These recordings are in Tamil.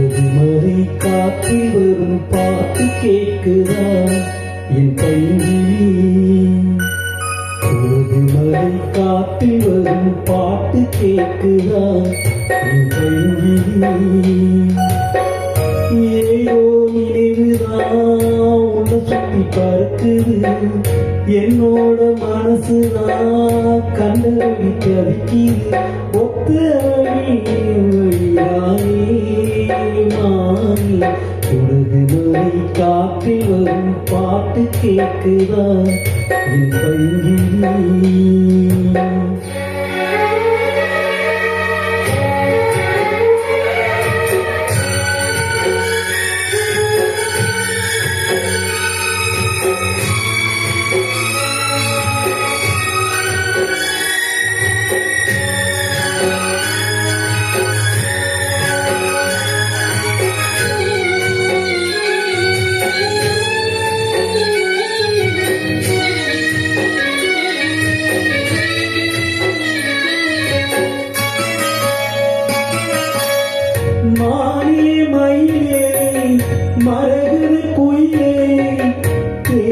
மறை காற்றில் வரும் பாட்டு கேட்குதா என் பையனி மறை காற்றில் வரும் பாட்டு கேட்குதா என் பையனி ஏதோ நினைவுதான் உன்னை சுத்தி பார்க்குது என்னோட மனசுதான் கண்டபடி கவிக்குது. ஒத்த வழி வழியானே மாமி உனது மலை காற்றில் வரும் பாட்டு கேட்குதா? என் பையனி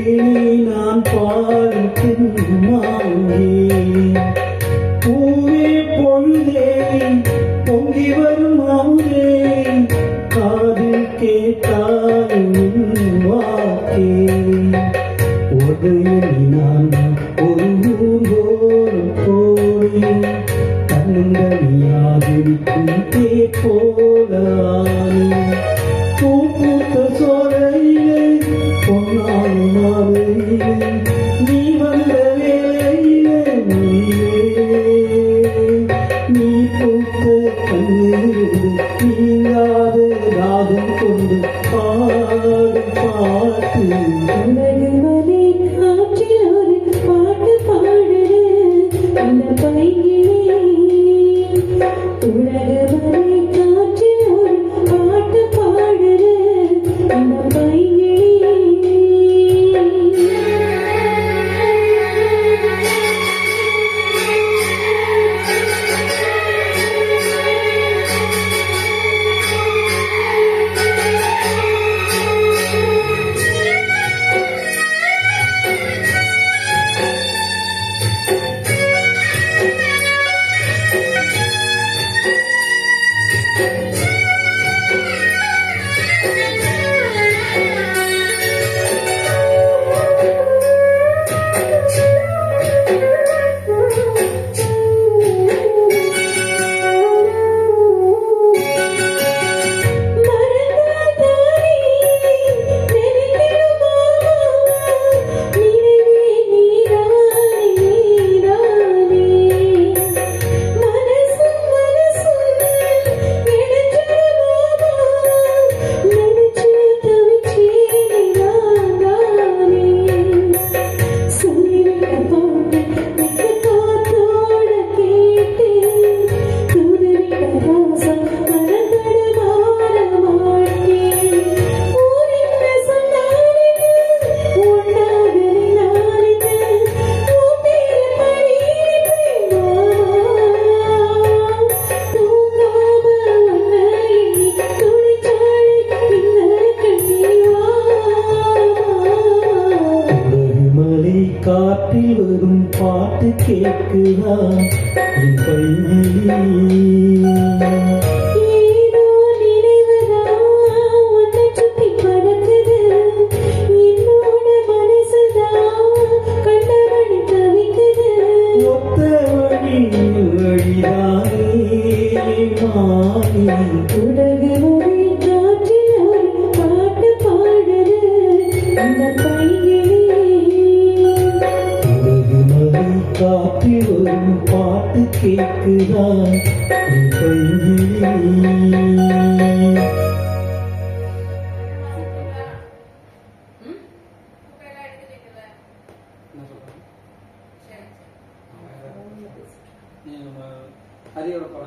நான் பாடும் மாங்கே பூவே பொழுதே பொங்கி வரும் அமுதே I'm பாட்டு கேட்குதா? என் பையிலே வரும் பாட்டு கேட்குதா? என் பையிலே ஹரியோட படம்